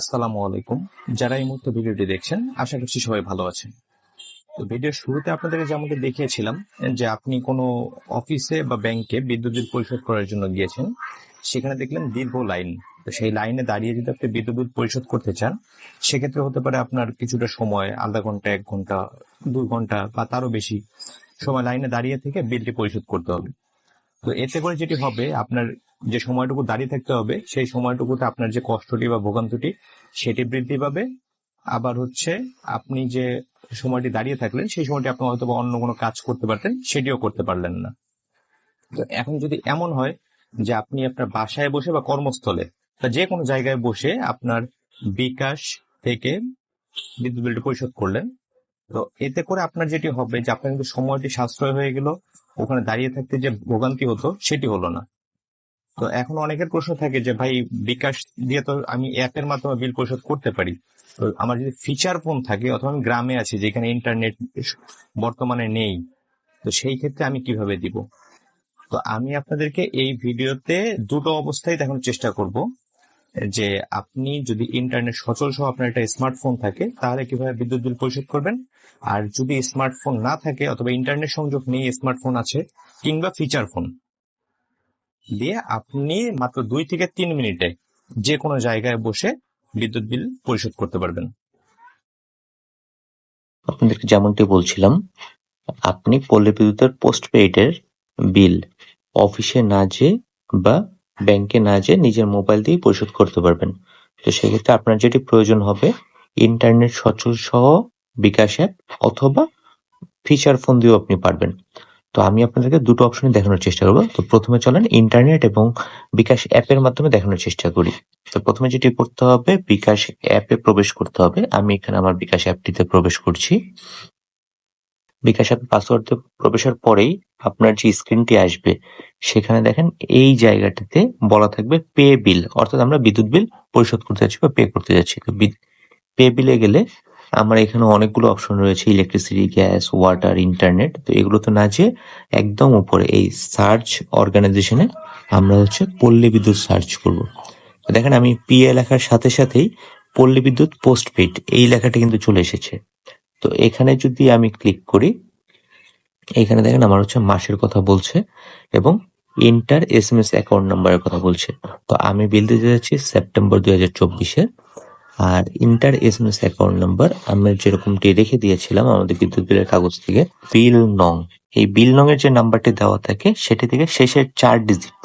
আসসালামু আলাইকুম। যারা এই মুহূর্তে ভিডিওটি দেখছেন, আশা করছি সবাই ভালো আছেন। তো ভিডিওর শুরুতে আপনাদেরকে যেমনটি দেখিয়েছিলাম, যে আপনি কোনো অফিসে বা ব্যাংকে বিদ্যুৎ বিল পরিশোধ করার জন্য গিয়েছেন, সেখানে দেখলেন দীর্ঘ লাইন। তো সেই লাইনে দাঁড়িয়ে যদি আপনি বিদ্যুৎ বিল পরিশোধ করতে চান, সেক্ষেত্রে হতে পারে আপনার কিছুটা সময়, আধা ঘণ্টা, এক ঘণ্টা দুই ঘণ্টা বা তারও বেশি সময় লাইনে দাঁড়িয়ে থেকে বিলটি পরিশোধ করতে হবে। তো এতে করে যেটি হবে, আপনার যে সময়টুকু দাঁড়িয়ে থাকতে হবে, সেই সময়টুকুতে আপনার যে কষ্টটি বা ভোগান্তিটি, সেটি বৃদ্ধি পাবে। আবার হচ্ছে আপনি যে সময়টি দাঁড়িয়ে থাকলেন, সেই সময়টি আপনি হয়তো অন্য কোনো কাজ করতে পারতেন, সেটিও করতে পারলেন না। তো এখন যদি এমন হয় যে আপনি আপনার বাসায় বসে বা কর্মস্থলে বা যে কোনো জায়গায় বসে আপনার বিকাশ থেকে বিদ্যুৎ বিলটি পরিশোধ করলেন, তো এতে করে আপনার যেটি হবে যে আপনার কিন্তু সময়টি সাশ্রয় হয়ে গেল, ওখানে দাঁড়িয়ে থাকতে যে ভোগান্তি হতো, সেটি হলো না। তো এখন অনেকের প্রশ্ন থাকে যে, ভাই, বিকাশ দিয়ে তো আমি অ্যাপের মাধ্যমে বিল পরিশোধ করতে পারি। তো আমার যদি ফিচার ফোন থাকে অথবা আমি গ্রামে আছি যেখানে ইন্টারনেট বর্তমানে নেই, তো সেই ক্ষেত্রে আমি কীভাবে দিব? তো আমি আপনাদেরকে এই ভিডিওতে দুটো অবস্থায় দেখানোর চেষ্টা করব, যে আপনি যদি ইন্টারনেট সচল সহ আপনার একটা স্মার্টফোন থাকে, তাহলে কীভাবে বিদ্যুৎ বিল পরিশোধ করবেন? আর যদি স্মার্টফোন না থাকে অথবা ইন্টারনেট সংযোগ নেই স্মার্টফোন আছে, কিংবা ফিচার ফোন দিয়ে আপনি মাত্র দুই থেকে তিন মিনিটে যে কোনো জায়গায় বসে বিদ্যুৎ বিল পরিশোধ করতে পারবেন। আপনাদেরকে যেমনটি বলছিলাম, আপনি পল্লী বিদ্যুতের পোস্ট পেইডের বিল অফিসে না যেয়ে বা ব্যাংকে না যেয়ে নিজের মোবাইল দিয়ে পরিশোধ করতে পারবেন। তো সেক্ষেত্রে আপনার যেটি প্রয়োজন হবে ইন্টারনেট সচল সহ বিকাশ অ্যাপ অথবা ফিচার ফোন দিয়েও আপনি পারবেন। তো আমি আপনাদেরকে দুটো অপশনে দেখানোর চেষ্টা করব। তো প্রথমে চলেন ইন্টারনেট এবং বিকাশ অ্যাপের মাধ্যমে দেখানোর চেষ্টা করি। তো প্রথমে যেটি করতে হবে, বিকাশ অ্যাপে প্রবেশ করতে হবে। আমি এখানে আমার বিকাশ অ্যাপটিতে প্রবেশ করছি। বিকাশ অ্যাপে পাসওয়ার্ড প্রবেশের পরেই আপনার যে স্ক্রিনটি আসবে, সেখানে দেখেন এই জায়গাটিতে বলা থাকবে পে বিল অর্থাৎ আমরা বিদ্যুৎ বিল পরিশোধ করতে যাচ্ছি বা পে করতে যাচ্ছি। তো পে বিলে গেলে আমার এখানে অনেকগুলো অপশন রয়েছে ইলেকট্রিসিটি গ্যাস ওয়াটার ইন্টারনেট তো এগুলো তো না যে একদম উপরে এই সার্চ অর্গানাইজেশনে আমরা হচ্ছে পল্লী বিদ্যুৎ সার্চ করব। দেখেন আমি পিএ লেখার সাথে সাথেই পল্লী বিদ্যুৎ পোস্ট পেড এই লেখাটা কিন্তু চলে এসেছে। তো এখানে যদি আমি ক্লিক করি, এখানে দেখেন আমার হচ্ছে মাসের কথা বলছে এবং enter S M S account নাম্বারের কথা বলছে। তো আমি বিল দিতে যাচ্ছি সেপ্টেম্বর দুই হাজার চব্বিশের আর enter S M S account number আমরা যেরকমটি রেখে দিয়েছিলাম আমাদের বিদ্যুৎ বিলের কাগজ থেকে, বিল নং। এই বিল নং এর যে নাম্বারটি দেওয়া থাকে, সেটি থেকে শেষের চার ডিজিট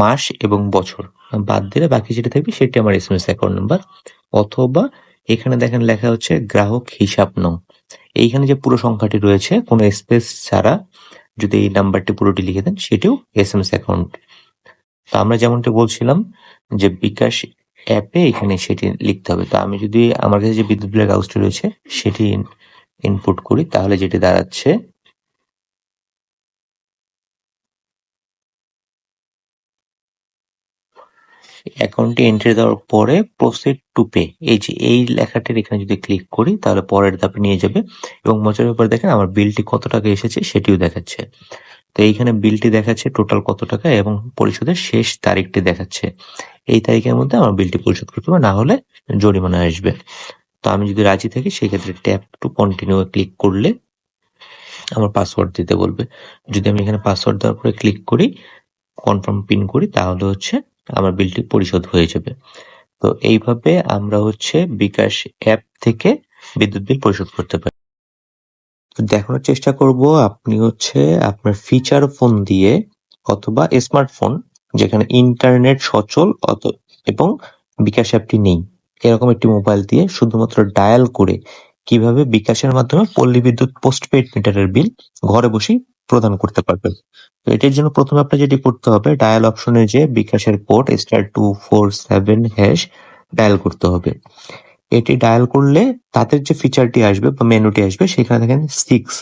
মাস এবং বছর বাদ দিলে বাকি যেটা থাকবে সেটি আমার S M S account number অথবা এখানে দেখেন লেখা হচ্ছে গ্রাহক হিসাব নং। এইখানে যে পুরো সংখ্যাটি রয়েছে, কোনো স্পেস ছাড়া যদি এই নাম্বারটি পুরোটি লিখে দেন, সেটিও এস এম এস অ্যাকাউন্ট তো আমরা যেমনটি বলছিলাম যে বিকাশ অ্যাপে এখানে সেটি লিখতে হবে। তো আমি যদি আমার কাছে যে বিদ্যুৎ বিলের কাগজটি রয়েছে, সেটি ইনপুট করি, তাহলে যেটি দাঁড়াচ্ছে অ্যাকাউন্টে এন্ট্রি দেওয়ার পরে প্রসিড টু পে এই যে, এই লেখাটির এখানে যদি ক্লিক করি, তাহলে পরের ধাপে নিয়ে যাবে। এবং মজার ব্যাপার দেখেন, আমার বিলটি কত টাকা এসেছে, সেটিও দেখাচ্ছে। তো এইখানে বিলটি দেখাচ্ছে টোটাল কত টাকা এবং পরিশোধের শেষ তারিখটি দেখাচ্ছে। এই তারিখের মধ্যে আমার বিলটি পরিশোধ করতে হবে, না হলে জরিমানা আসবে। তো আমি যদি রাজি থাকি, সেক্ষেত্রে ট্যাপ টু কন্টিনিউ ক্লিক করলে আমার পাসওয়ার্ড দিতে বলবে। যদি আমি এখানে পাসওয়ার্ড দেওয়ার পরে ক্লিক করি কনফার্ম পিন করি, তাহলে হচ্ছে আমার বিলটি পরিশোধ হয়ে যাবে। তো এইভাবে আমরা হচ্ছে বিকাশ অ্যাপ থেকে বিদ্যুৎ বিল পরিশোধ করতে পারি। দেখানোর চেষ্টা করব, আপনি হচ্ছে আপনার ফিচার ফোন দিয়ে অথবা স্মার্টফোন যেখানে ইন্টারনেট সচল অত, এবং বিকাশ অ্যাপটি নেই। এরকম একটি মোবাইল দিয়ে শুধুমাত্র ডায়াল করে কীভাবে বিকাশের মাধ্যমে পল্লী বিদ্যুৎ পোস্টপেড মিটারের বিল ঘরে বসেই প্রদান করতে পারবেন। তো এটির জন্য প্রথমে আপনার যেটি করতে হবে ডায়াল অপশনে যে বিকাশের code star two four seven hash dial করতে হবে। এটি ডায়াল করলে তাদের যে ফিচারটি আসবে বা মেনুটি আসবে, সেখানে দেখেন সিক্স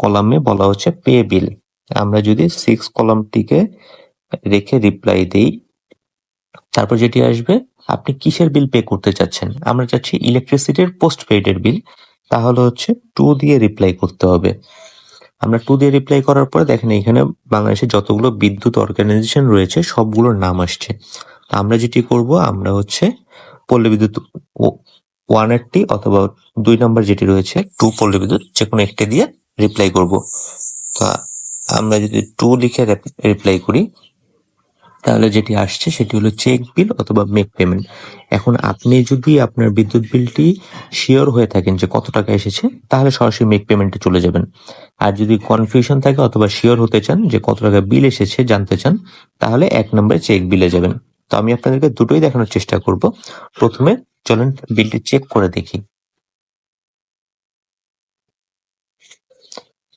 কলামে বলা হচ্ছে পে বিল আমরা যদি সিক্স কলামটিকে রেখে রিপ্লাই দেই, তারপর যেটি আসবে, আপনি কিসের বিল পে করতে চাচ্ছেন? আমরা চাচ্ছি ইলেকট্রিসিটির পোস্ট পেইডের বিল তাহলে হচ্ছে টু দিয়ে রিপ্লাই করতে হবে। আমরা টু দিয়ে রিপ্লাই করার পরে দেখেন এখানে বাংলাদেশে যতগুলো বিদ্যুৎ অর্গানাইজেশন রয়েছে, সবগুলোর নাম আসছে। আমরা যেটি করব, আমরা হচ্ছে পল্লী বিদ্যুৎ ওয়ান এইটটি অথবা দুই নম্বর যেটি রয়েছে টু পল্লী বিদ্যুৎ যে কোনো একটি দিয়ে রিপ্লাই করব। তো আমরা যদি টু লিখে রিপ্লাই করি, তাহলে যেটি আসছে সেটি হলো চেক বিল অথবা মেক পেমেন্ট এখন আপনি যদি আপনার বিদ্যুৎ বিলটি শিওর হয়ে থাকেন যে কত টাকা এসেছে, তাহলে সরাসরি মেক পেমেন্টে চলে যাবেন। আর যদি কনফিউশন থাকে অথবা শিওর হতে চান যে কত টাকা বিল এসেছে জানতে চান, তাহলে এক নম্বরে চেক বিলে যাবেন। তো আমি আপনাদেরকে দুটোই দেখানোর চেষ্টা করব। প্রথমে চলেন বিলটি চেক করে দেখি।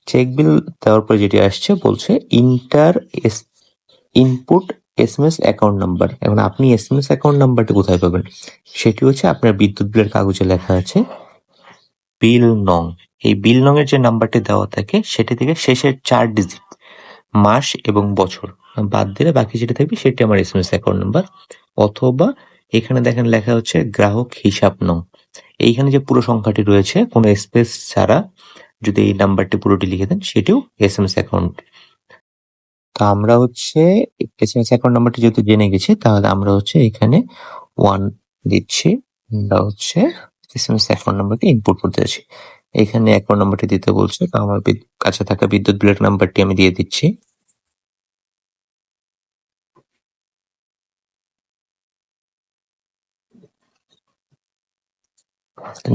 চেক বিল দেওয়ার পরে যেটি আসছে বলছে enter input S M S account number এখন আপনি এস এম এস অ্যাকাউন্ট নাম্বারটি কোথায় পাবেন? সেটি হচ্ছে আপনার বিদ্যুৎ বিলের কাগজে লেখা আছে বিল নং এই বিল নং এর যে নাম্বারটি দেওয়া থাকে, সেটি থেকে শেষের চার ডিজিট মাস এবং বছর। বাদ দিলে বাকি যেটা থাকবে সেটি আমার S M S account number অথবা এখানে দেখেন লেখা হচ্ছে গ্রাহক হিসাব নং। এইখানে যে পুরো সংখ্যাটি রয়েছে, কোনো স্পেস ছাড়া যদি এই নাম্বারটি পুরোটি লিখে দেন, সেটিও এস এম এস অ্যাকাউন্ট তো আমরা হচ্ছে এস এম এস অ্যাকাউন্ট নাম্বারটি যেহেতু জেনে গেছি, তাহলে আমরা হচ্ছে এখানে ওয়ান দিচ্ছি। আমরা হচ্ছে এস এম এস অ্যাকাউন্ট নাম্বারটি ইনপুট করতে যাচ্ছি। এখানে অ্যাকাউন্ট নাম্বারটি দিতে বলছে, তো আমার কাছে থাকা বিদ্যুৎ বিলের নাম্বারটি আমি দিয়ে দিচ্ছি।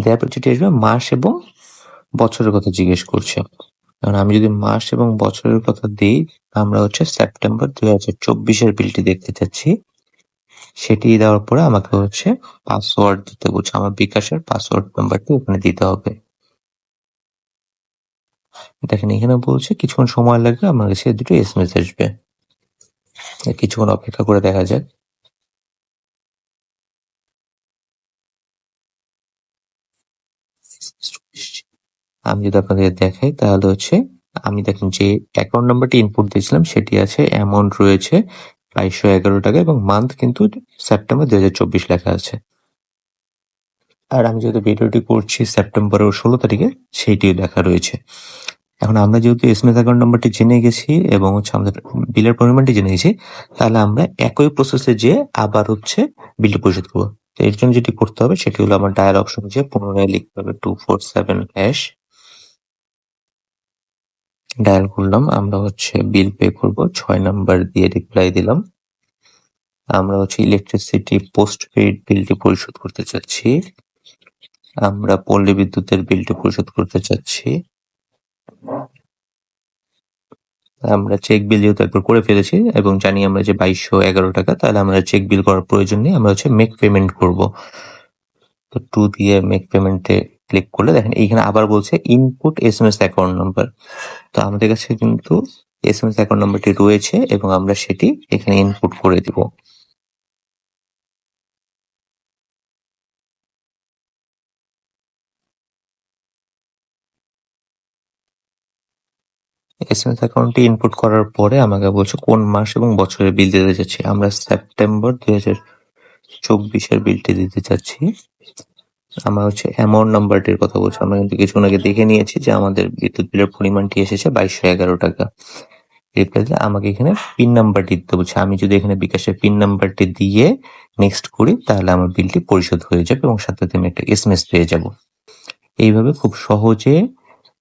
দেওয়ার যেটি আসবে মাস এবং বছরের কথা জিজ্ঞেস করছে। কারণ আমি যদি মাস এবং বছরের কথা দিই, আমরা হচ্ছে সেপ্টেম্বর দুই হাজার চব্বিশের বিলটি দেখতে চাচ্ছি। সেটি দেওয়ার পরে আমাকে হচ্ছে পাসওয়ার্ড দিতে বলছে। আমার বিকাশের পাসওয়ার্ড নাম্বারটি ওখানে দিতে হবে। দেখেন, এখানে বলছে কিছুক্ষণ সময় লাগবে আমার কাছে দুটো এসএমএস আসবে। কিছুক্ষণ অপেক্ষা করে দেখা যাক। আমি যদি আপনাদের দেখাই, তাহলে হচ্ছে আমি দেখেন যে অ্যাকাউন্ট নাম্বারটি ইনপুট দিয়েছিলাম, সেটি আছে অ্যামাউন্ট রয়েছে বাইশশো এগারো টাকা এবং মান্থ কিন্তু সেপ্টেম্বর দু হাজার চব্বিশ লেখা আছে। আর আমি যেহেতু ভিডিওটি করছি সেপ্টেম্বরের ষোলো তারিখে, সেইটিও লেখা রয়েছে। এখন আমরা যেহেতু এসএমএস অ্যাকাউন্ট নাম্বারটি জেনে গেছি এবং হচ্ছে আমাদের বিলের পরিমাণটি জেনে গেছি, তাহলে আমরা একই প্রসেসে যে আবার হচ্ছে বিলটি পরিশোধ করব। তো এর জন্য যেটি করতে হবে, সেটি হলো আমার ডায়াল অপশন যে পুনরায় লিখতে হবে two four seven hash dial করলাম। আমরা হচ্ছে বিল পে করব। ছয় নাম্বার দিয়ে রিপ্লাই দিলাম। আমরা হচ্ছে ইলেকট্রিসিটি পোস্ট পেইড বিলটি পরিশোধ করতে চাচ্ছি। আমরা পল্লী বিদ্যুতের বিলটি পরিশোধ করতে চাচ্ছি। আমরা চেক বিল যেহেতু একবার করে ফেলেছি এবং জানি আমরা যে বাইশশো এগারো টাকা, তাহলে আমরা চেক বিল করার প্রয়োজন নেই। আমরা হচ্ছে মেক পেমেন্ট করব। তো টু দিয়ে মেক পেমেন্টে ক্লিক করলে দেখেন এইখানে আবার বলছে input S M S account number তো আমাদের কাছে কিন্তু এস এম এস অ্যাকাউন্ট নাম্বারটি রয়েছে এবং আমরা সেটি এখানে ইনপুট করে দিব। এসএমএস অ্যাকাউন্টটি ইনপুট করার পরে আমাকে বলছে কোন মাস এবং বছরের বিল দিতে চাচ্ছি। আমরা সেপ্টেম্বর দুই হাজার চব্বিশের বিলটি দিতে চাচ্ছি। আমরা হচ্ছে অ্যামাউন্ট নাম্বারটির কথা বলছি। আমরা কিন্তু কিছু আগে দেখে নিয়েছি যে আমাদের বিদ্যুৎ বিলের পরিমাণটি এসেছে বাইশশো এগারো টাকা। রিপ্লাইতে আমাকে এখানে পিন নাম্বারটি দিতে বলছে। আমি যদি এখানে বিকাশের পিন নাম্বারটি দিয়ে নেক্সট করি, তাহলে আমার বিলটি পরিশোধ হয়ে যাবে এবং সাথে আমি একটা এস পেয়ে যাব। এইভাবে খুব সহজে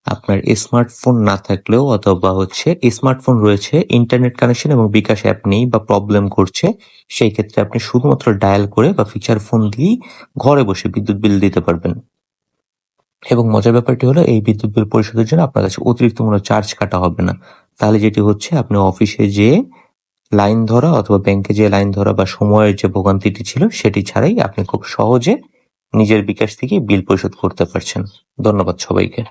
আপনার স্মার্টফোন না থাকলেও অথবা হচ্ছে স্মার্টফোন রয়েছে ইন্টারনেট কানেকশন এবং বিকাশ অ্যাপ নেই বা প্রবলেম করছে, সেই ক্ষেত্রে আপনি শুধুমাত্র ডায়াল করে বা ফিচার ফোন দিয়েই ঘরে বসে বিদ্যুৎ বিল দিতে পারবেন। এবং মজার ব্যাপারটি হলো এই বিদ্যুৎ বিল পরিশোধের জন্য আপনার কাছে অতিরিক্ত কোনো চার্জ কাটা হবে না। তাহলে যেটি হচ্ছে আপনি অফিসে যে লাইন ধরা অথবা ব্যাংকে যে লাইন ধরা বা সময়ের যে ভোগান্তিটি ছিল, সেটি ছাড়াই আপনি খুব সহজে নিজের বিকাশ থেকে বিল পরিশোধ করতে পারছেন। ধন্যবাদ সবাইকে।